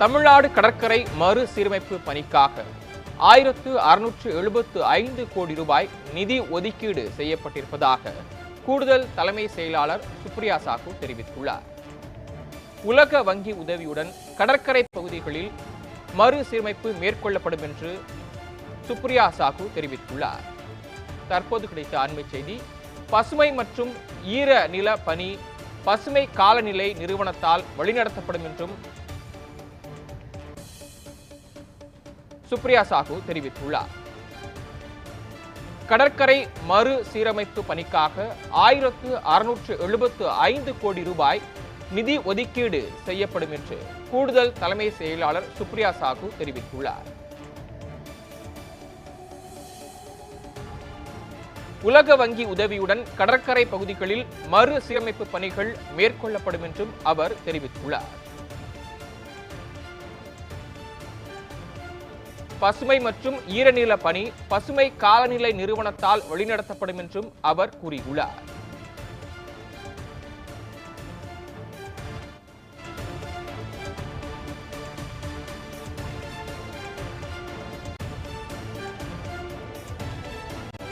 தமிழ்நாடு கடற்கரை மறுசீரமைப்பு பணிக்காக ஆயிரத்து அறுநூற்று எழுபத்து ஐந்து கோடி ரூபாய் நிதி ஒதுக்கீடு செய்யப்பட்டிருப்பதாக கூடுதல் தலைமை செயலாளர் சுப்ரியா சாகு தெரிவித்துள்ளார். உலக வங்கி உதவியுடன் கடற்கரை பகுதிகளில் மறுசீரமைப்பு மேற்கொள்ளப்படும் என்று சுப்ரியா சாகு தெரிவித்துள்ளார். தற்போது கிடைத்த அண்மை செய்தி பசுமை மற்றும் ஈர நில பணி பசுமை காலநிலை நிறுவனத்தால் வழிநடத்தப்படும் என்றும் சுப்ரியா சாகு தெரிவித்துள்ளார். கடற்கரை மறு சீரமைப்பு பணிக்காக ஆயிரத்து அறுநூற்று எழுபத்து ஐந்து கோடி ரூபாய் நிதி ஒதுக்கீடு செய்யப்படும் என்று கூடுதல் தலைமை செயலாளர் சுப்ரியா சாகு தெரிவித்துள்ளார். உலக வங்கி உதவியுடன் கடற்கரை பகுதிகளில் மறு சீரமைப்பு பணிகள் மேற்கொள்ளப்படும் என்றும் அவர் தெரிவித்துள்ளார். பசுமை மற்றும் ஈரநில பணி பசுமை காலநிலை நிறுவனத்தால் வழிநடத்தப்படும் என்றும் அவர் கூறியுள்ளார்.